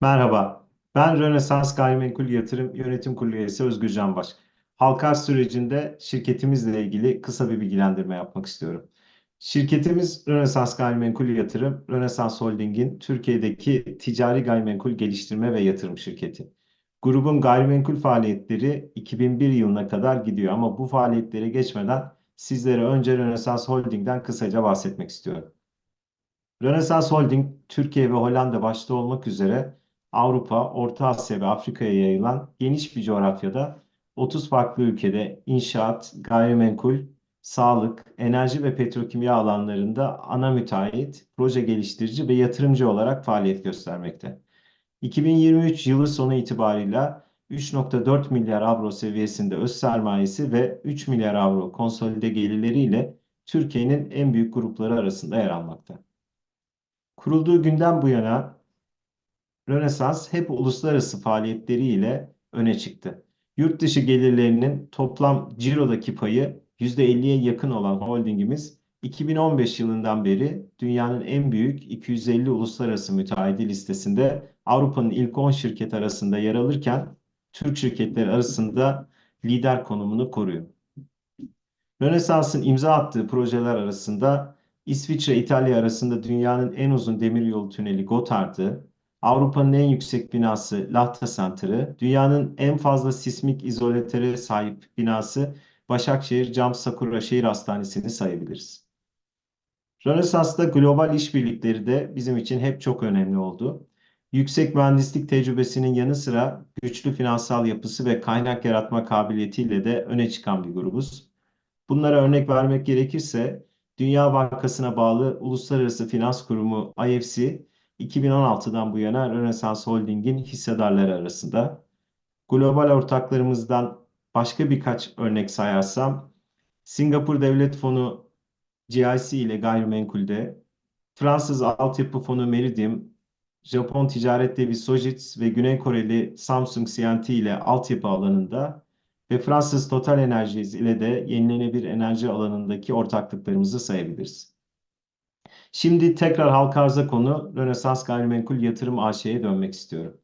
Merhaba, ben Rönesans Gayrimenkul Yatırım Yönetim Kurulu üyesi Özgür Canbaş. Halka arz sürecinde şirketimizle ilgili kısa bir bilgilendirme yapmak istiyorum. Şirketimiz Rönesans Gayrimenkul Yatırım, Rönesans Holding'in Türkiye'deki ticari gayrimenkul geliştirme ve yatırım şirketi. Grubun gayrimenkul faaliyetleri 2001 yılına kadar gidiyor ama bu faaliyetlere geçmeden sizlere önce Rönesans Holding'den kısaca bahsetmek istiyorum. Rönesans Holding, Türkiye ve Hollanda başta olmak üzere Avrupa, Orta Asya ve Afrika'ya yayılan geniş bir coğrafyada 30 farklı ülkede inşaat, gayrimenkul, sağlık, enerji ve petrokimya alanlarında ana müteahhit, proje geliştirici ve yatırımcı olarak faaliyet göstermekte. 2023 yılı sonu itibarıyla 3.4 milyar avro seviyesinde öz sermayesi ve 3 milyar avro konsolide gelirleriyle Türkiye'nin en büyük grupları arasında yer almakta. Kurulduğu günden bu yana Rönesans hep uluslararası faaliyetleriyle öne çıktı. Yurt dışı gelirlerinin toplam cirodaki payı %50'ye yakın olan holdingimiz 2015 yılından beri dünyanın en büyük 250 uluslararası müteahhidi listesinde Avrupa'nın ilk 10 şirket arasında yer alırken Türk şirketleri arasında lider konumunu koruyor. Rönesans'ın imza attığı projeler arasında İsviçre İtalya arasında dünyanın en uzun demiryolu tüneli Gotthard'ı, Avrupa'nın en yüksek binası Lahta Center'ı, dünyanın en fazla sismik izolatöre sahip binası Başakşehir Cam Sakura Şehir Hastanesi'ni sayabiliriz. Rönesans'ta global işbirlikleri de bizim için hep çok önemli oldu. Yüksek mühendislik tecrübesinin yanı sıra güçlü finansal yapısı ve kaynak yaratma kabiliyetiyle de öne çıkan bir grubuz. Bunlara örnek vermek gerekirse Dünya Bankası'na bağlı Uluslararası Finans Kurumu IFC 2016'dan bu yana Rönesans Holding'in hissedarları arasında. Global ortaklarımızdan başka birkaç örnek sayarsam Singapur Devlet Fonu GIC ile gayrimenkulde, Fransız altyapı fonu Meridium, Japon ticaret devi Sojitz ve Güney Koreli Samsung C&T ile altyapı alanında ve Fransız Total Energies ile de yenilenebilir enerji alanındaki ortaklıklarımızı sayabiliriz. Şimdi tekrar halka arza konu Rönesans Gayrimenkul Yatırım AŞ'ye dönmek istiyorum.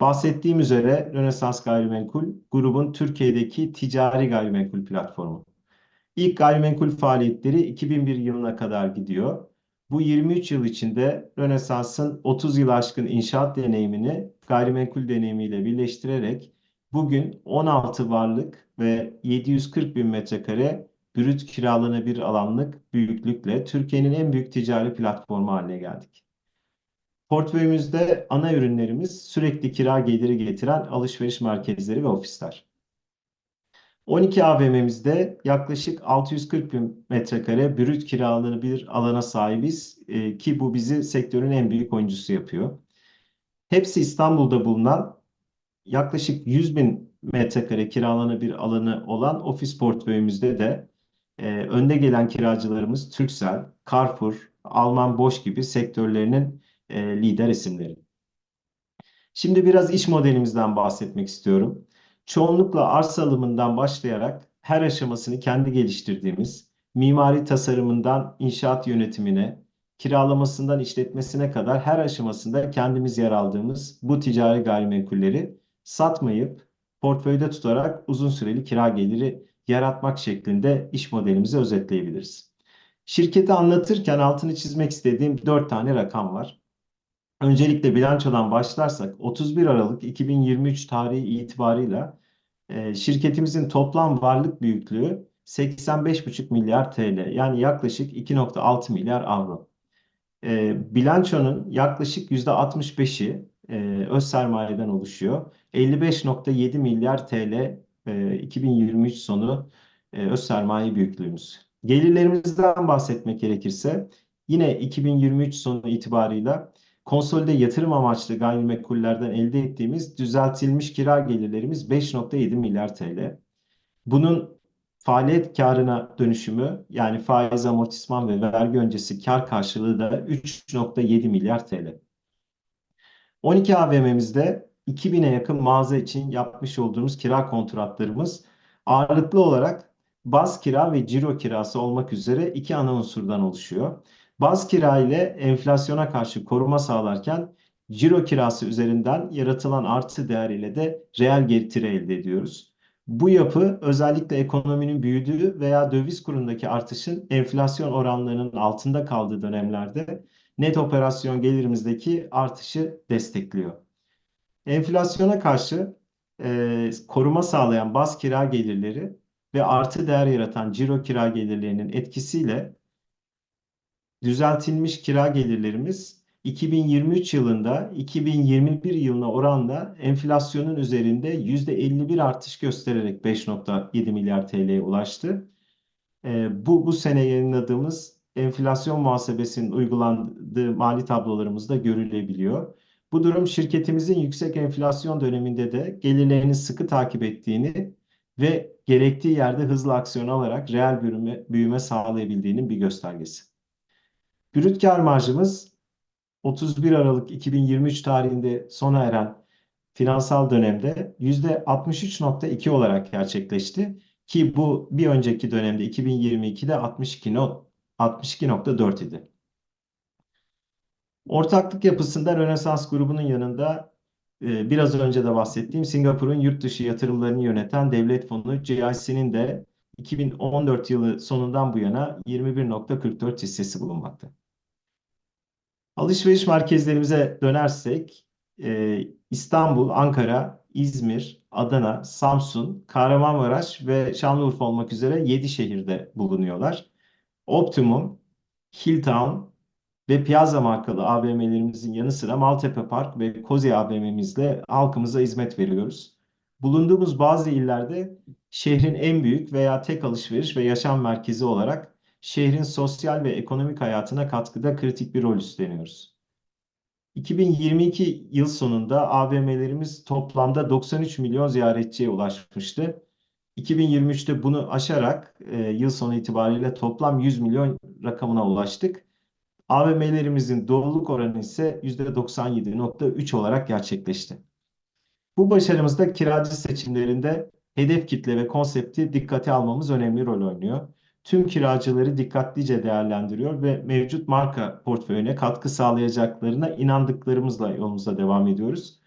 Bahsettiğim üzere Rönesans Gayrimenkul grubun Türkiye'deki ticari gayrimenkul platformu. İlk gayrimenkul faaliyetleri 2001 yılına kadar gidiyor. Bu 23 yıl içinde Rönesans'ın 30 yıl aşkın inşaat deneyimini gayrimenkul deneyimiyle birleştirerek bugün 16 varlık ve 740 bin metrekare brüt kiralanabilir alanlık büyüklükle Türkiye'nin en büyük ticari platformu haline geldik. Portföyümüzde ana ürünlerimiz sürekli kira geliri getiren alışveriş merkezleri ve ofisler. 12 AVM'mizde yaklaşık 640 bin metrekare brüt kiralanabilir alana sahibiz e, ki bu bizi sektörün en büyük oyuncusu yapıyor. Hepsi İstanbul'da bulunan yaklaşık 100 bin metrekare kiralanabilir alanı olan ofis portföyümüzde de e, önde gelen kiracılarımız Turkcell, Carrefour, Alman Bosch gibi sektörlerinin e, lider isimleri. Şimdi biraz iş modelimizden bahsetmek istiyorum. Çoğunlukla arsa alımından başlayarak her aşamasını kendi geliştirdiğimiz, mimari tasarımından inşaat yönetimine, kiralamasından işletmesine kadar her aşamasında kendimiz yer aldığımız bu ticari gayrimenkulleri satmayıp portföyde tutarak uzun süreli kira geliri yaratmak şeklinde iş modelimizi özetleyebiliriz. Şirketi anlatırken altını çizmek istediğim 4 tane rakam var. Öncelikle bilançodan başlarsak 31 Aralık 2023 tarihi itibarıyla e, şirketimizin toplam varlık büyüklüğü 85,5 milyar TL yani yaklaşık 2,6 milyar avro. E, bilançonun yaklaşık %65'i e, öz sermayeden oluşuyor. 55,7 milyar TL e, 2023 sonu e, öz sermaye büyüklüğümüz. Gelirlerimizden bahsetmek gerekirse yine 2023 sonu itibarıyla konsolide yatırım amaçlı gayrimenkullerden elde ettiğimiz düzeltilmiş kira gelirlerimiz 5,7 milyar TL. Bunun faaliyet karına dönüşümü yani faiz amortisman ve vergi öncesi kar karşılığı da 3,7 milyar TL. 12 AVM'mizde 2000'e yakın mağaza için yapmış olduğumuz kira kontratlarımız ağırlıklı olarak baz kira ve ciro kirası olmak üzere iki ana unsurdan oluşuyor. Baz kira ile enflasyona karşı koruma sağlarken Ciro kirası üzerinden yaratılan artı değer ile de reel getiri elde ediyoruz. Bu yapı özellikle ekonominin büyüdüğü veya döviz kurundaki artışın enflasyon oranlarının altında kaldığı dönemlerde net operasyon gelirimizdeki artışı destekliyor. Enflasyona karşı e, koruma sağlayan baz kira gelirleri ve artı değer yaratan ciro kira gelirlerinin etkisiyle düzeltilmiş kira gelirlerimiz 2023 yılında 2021 yılına oranla enflasyonun üzerinde %51 artış göstererek 5.7 milyar TL'ye ulaştı. E, bu, bu sene yayınladığımız enflasyon muhasebesinin uygulandığı mali tablolarımızda görülebiliyor. Bu durum şirketimizin yüksek enflasyon döneminde de gelirlerini sıkı takip ettiğini ve gerektiği yerde hızlı aksiyon alarak reel büyüme, büyüme sağlayabildiğinin bir göstergesi. Brüt kar marjımız 31 Aralık 2023 tarihinde sona eren finansal dönemde %63.2 olarak gerçekleşti ki bu bir önceki dönemde 2022'de 62.4 idi. Ortaklık yapısında Rönesans grubunun yanında e, biraz önce de bahsettiğim Singapur'un yurt dışı yatırımlarını yöneten devlet fonu GIC'nin de 2014 yılı sonundan bu yana 21.44 hissesi bulunmakta. Alışveriş merkezlerimize dönersek e, İstanbul, Ankara, İzmir, Adana, Samsun, Kahramanmaraş ve Şanlıurfa olmak üzere 7 şehirde bulunuyorlar. Optimum, Hilltown, ve Piazza markalı AVM'lerimizin yanı sıra Maltepe Park ve Kozi AVM'mizle halkımıza hizmet veriyoruz. Bulunduğumuz bazı illerde şehrin en büyük veya tek alışveriş ve yaşam merkezi olarak şehrin sosyal ve ekonomik hayatına katkıda kritik bir rol üstleniyoruz. 2022 yıl sonunda AVM'lerimiz toplamda 93 milyon ziyaretçiye ulaşmıştı. 2023'te bunu aşarak e, yıl sonu itibariyle toplam 100 milyon rakamına ulaştık. AVM'lerimizin doluluk oranı ise %97.3 olarak gerçekleşti. Bu başarımızda kiracı seçimlerinde hedef kitle ve konsepti dikkate almamız önemli rol oynuyor. Tüm kiracıları dikkatlice değerlendiriyor ve mevcut marka portföyüne katkı sağlayacaklarına inandıklarımızla yolumuza devam ediyoruz.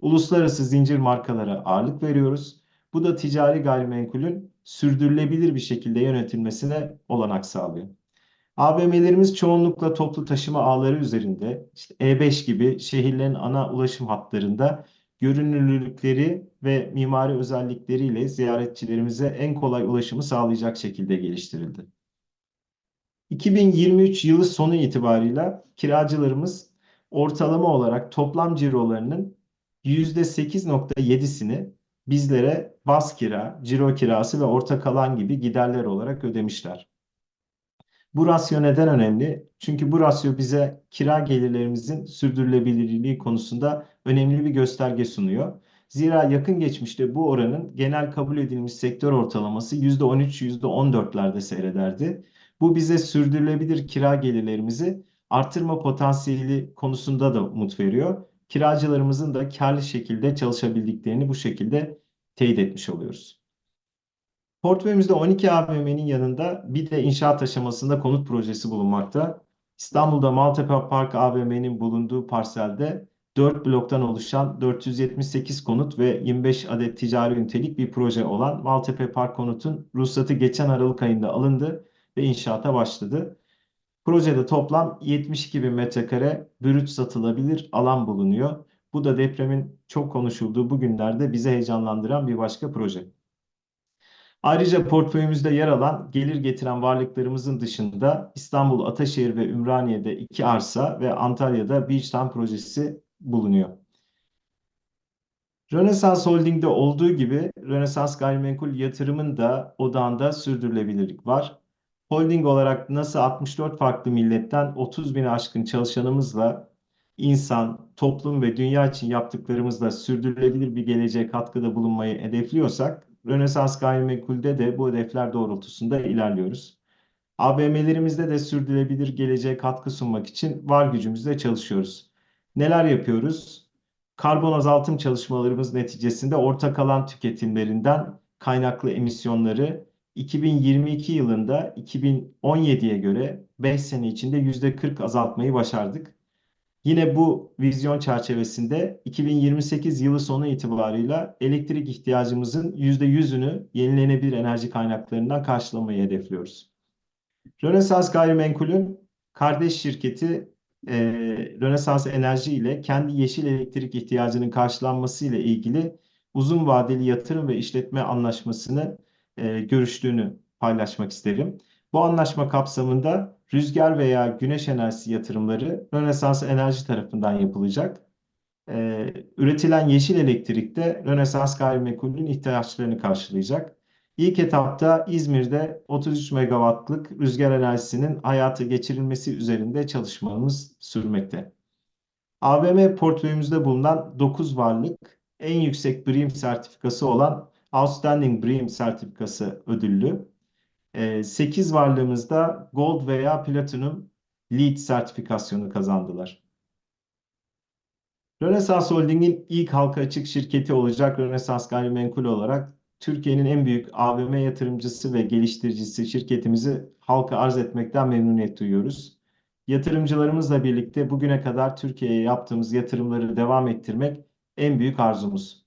Uluslararası zincir markalara ağırlık veriyoruz. Bu da ticari gayrimenkulün sürdürülebilir bir şekilde yönetilmesine olanak sağlıyor. AVM'lerimiz çoğunlukla toplu taşıma ağları üzerinde, işte E5 gibi şehirlerin ana ulaşım hatlarında görünürlülükleri ve mimari özellikleriyle ziyaretçilerimize en kolay ulaşımı sağlayacak şekilde geliştirildi. 2023 yılı sonu itibarıyla kiracılarımız ortalama olarak toplam cirolarının %8.7'sini bizlere bas kira, ciro kirası ve ortak alan gibi giderler olarak ödemişler. Bu rasyo neden önemli? Çünkü bu rasyo bize kira gelirlerimizin sürdürülebilirliği konusunda önemli bir gösterge sunuyor. Zira yakın geçmişte bu oranın genel kabul edilmiş sektör ortalaması %13-%14'lerde seyrederdi. Bu bize sürdürülebilir kira gelirlerimizi artırma potansiyeli konusunda da umut veriyor. Kiracılarımızın da karlı şekilde çalışabildiklerini bu şekilde teyit etmiş oluyoruz. Portföyümüzde 12 AVM'nin yanında bir de inşaat aşamasında konut projesi bulunmakta. İstanbul'da Maltepe Park AVM'nin bulunduğu parselde 4 bloktan oluşan 478 konut ve 25 adet ticari ünitelik bir proje olan Maltepe Park Konut'un ruhsatı geçen Aralık ayında alındı ve inşaata başladı. Projede toplam 72 bin metrekare brüt satılabilir alan bulunuyor. Bu da depremin çok konuşulduğu bu günlerde bizi heyecanlandıran bir başka proje. Ayrıca portföyümüzde yer alan gelir getiren varlıklarımızın dışında İstanbul, Ataşehir ve Ümraniye'de iki arsa ve Antalya'da Beachtown projesi bulunuyor. Rönesans Holding'de olduğu gibi Rönesans Gayrimenkul Yatırım'ın da odağında sürdürülebilirlik var. Holding olarak nasıl 64 farklı milletten 30 bin aşkın çalışanımızla insan, toplum ve dünya için yaptıklarımızla sürdürülebilir bir geleceğe katkıda bulunmayı hedefliyorsak Rönesans Gayrimenkul'de de bu hedefler doğrultusunda ilerliyoruz. AVM'lerimizde de sürdürülebilir geleceğe katkı sunmak için var gücümüzle çalışıyoruz. Neler yapıyoruz? Karbon azaltım çalışmalarımız neticesinde ortak alan tüketimlerinden kaynaklı emisyonları 2022 yılında 2017'ye göre 5 sene içinde %40 azaltmayı başardık. Yine bu vizyon çerçevesinde 2028 yılı sonu itibarıyla elektrik ihtiyacımızın %100'ünü yenilenebilir enerji kaynaklarından karşılamayı hedefliyoruz. Rönesans Gayrimenkul'ün kardeş şirketi e, Rönesans Enerji ile kendi yeşil elektrik ihtiyacının karşılanması ile ilgili uzun vadeli yatırım ve işletme anlaşmasını e, görüştüğünü paylaşmak isterim. Bu anlaşma kapsamında rüzgar veya güneş enerjisi yatırımları Rönesans Enerji tarafından yapılacak. E, üretilen yeşil elektrik de Rönesans Gayrimenkul'ün ihtiyaçlarını karşılayacak. İlk etapta İzmir'de 33 megawattlık rüzgar enerjisinin hayata geçirilmesi üzerinde çalışmamız sürmekte. AVM portföyümüzde bulunan 9 varlık en yüksek BREEAM sertifikası olan Outstanding BREEAM sertifikası ödüllü. 8 varlığımızda Gold veya Platinum LEED sertifikasyonu kazandılar. Rönesans Holding'in ilk halka açık şirketi olacak Rönesans Gayrimenkul olarak Türkiye'nin en büyük AVM yatırımcısı ve geliştiricisi şirketimizi halka arz etmekten memnuniyet duyuyoruz. Yatırımcılarımızla birlikte bugüne kadar Türkiye'ye yaptığımız yatırımları devam ettirmek en büyük arzumuz.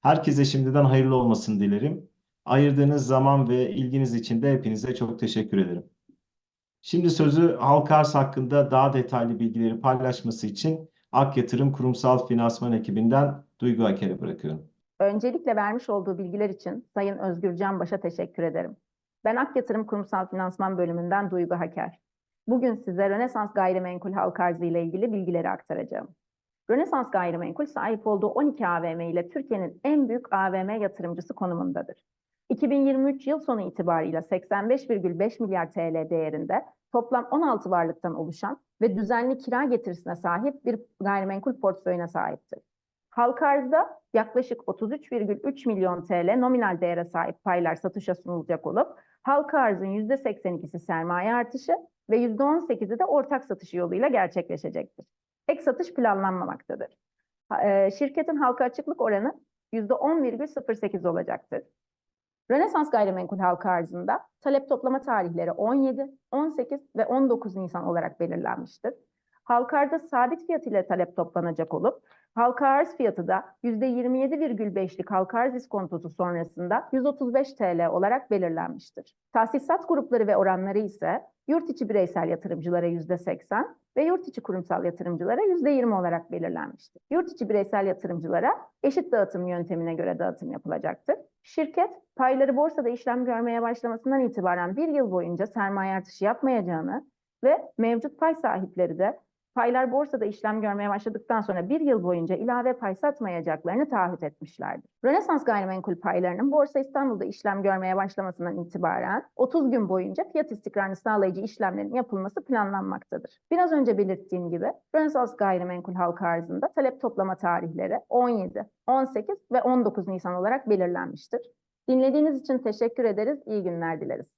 Herkese şimdiden hayırlı olmasını dilerim. Ayırdığınız zaman ve ilginiz için de hepinize çok teşekkür ederim. Şimdi sözü halka arz hakkında daha detaylı bilgileri paylaşması için Ak Yatırım Kurumsal Finansman ekibinden Duygu Aker'e bırakıyorum. Öncelikle vermiş olduğu bilgiler için Sayın Özgür Canbaş'a teşekkür ederim. Ben Ak Yatırım Kurumsal Finansman bölümünden Duygu Haker. Bugün size Rönesans Gayrimenkul halka arzı ile ilgili bilgileri aktaracağım. Rönesans Gayrimenkul sahip olduğu 12 AVM ile Türkiye'nin en büyük AVM yatırımcısı konumundadır. 2023 yıl sonu itibarıyla 85,5 milyar TL değerinde toplam 16 varlıktan oluşan ve düzenli kira getirisine sahip bir gayrimenkul portföyüne sahiptir. Halka arzda yaklaşık 33,3 milyon TL nominal değere sahip paylar satışa sunulacak olup halka arzın %82'si sermaye artışı ve %18'i de ortak satışı yoluyla gerçekleşecektir. Ek satış planlanmamaktadır. e, Şirketin halka açıklık oranı %10,08 olacaktır. Rönesans gayrimenkul halka arzında talep toplama tarihleri 17, 18 ve 19 Nisan olarak belirlenmiştir. Halka arzda sabit fiyat ile talep toplanacak olup halka arz fiyatı da %27,5'lik halka arz iskontosu sonrasında 135 TL olarak belirlenmiştir. Tahsisat grupları ve oranları ise yurt içi bireysel yatırımcılara %80 ve yurt içi kurumsal yatırımcılara %20 olarak belirlenmiştir. Yurt içi bireysel yatırımcılara eşit dağıtım yöntemine göre dağıtım yapılacaktır. Şirket payları borsada işlem görmeye başlamasından itibaren bir yıl boyunca sermaye artışı yapmayacağını ve mevcut pay sahipleri de paylar borsada işlem görmeye başladıktan sonra bir yıl boyunca ilave pay satmayacaklarını taahhüt etmişlerdir. Rönesans gayrimenkul paylarının Borsa İstanbul'da işlem görmeye başlamasından itibaren 30 gün boyunca fiyat istikrarını sağlayıcı işlemlerin yapılması planlanmaktadır. Biraz önce belirttiğim gibi Rönesans gayrimenkul halka arzında talep toplama tarihleri 17, 18 ve 19 Nisan olarak belirlenmiştir. Dinlediğiniz için teşekkür ederiz. İyi günler dileriz.